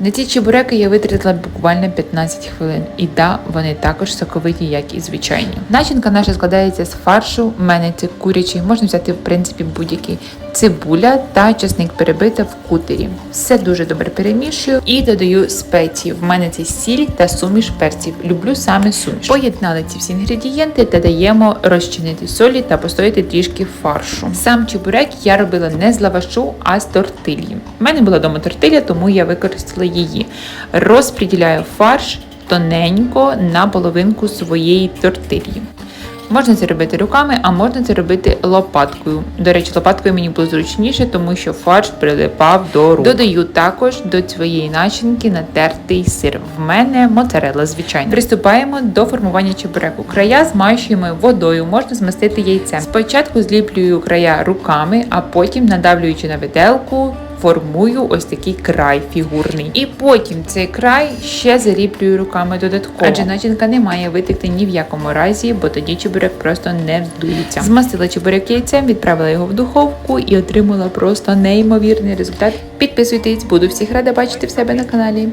На ці чебуреки я витратила буквально 15 хвилин. І да, вони також соковиті, як і звичайні. Начинка наша складається з фаршу. У мене це курячий, можна взяти в принципі будь-який. Цибуля та часник перебита в кутері. Все дуже добре перемішую і додаю спеції. В мене це сіль та суміш перців. Люблю саме суміш. Поєднали ці всі інгредієнти та даємо розчинити солі та постояти трішки фаршу. Сам чебурек я робила не з лавашу, а з тортилі. У мене була вдома тортиля, тому я використала її. Розподіляю фарш тоненько на половинку своєї тортилі. Можна це робити руками, а можна це робити лопаткою. До речі, лопаткою мені було зручніше, тому що фарш прилипав до рук. Додаю також до своєї начинки натертий сир. В мене моцарелла, звичайно. Приступаємо до формування чебуреку. Края змащуємо водою, можна змастити яйцем. Спочатку зліплюю края руками, а потім, надавлюючи на виделку, формую ось такий край фігурний. І потім цей край ще заріплюю руками додатково. Адже начинка не має витекти ні в якому разі, бо тоді чебурек просто не вздується. Змастила чебурек яйцем, відправила його в духовку і отримала просто неймовірний результат. Підписуйтесь, буду всіх рада бачити в себе на каналі.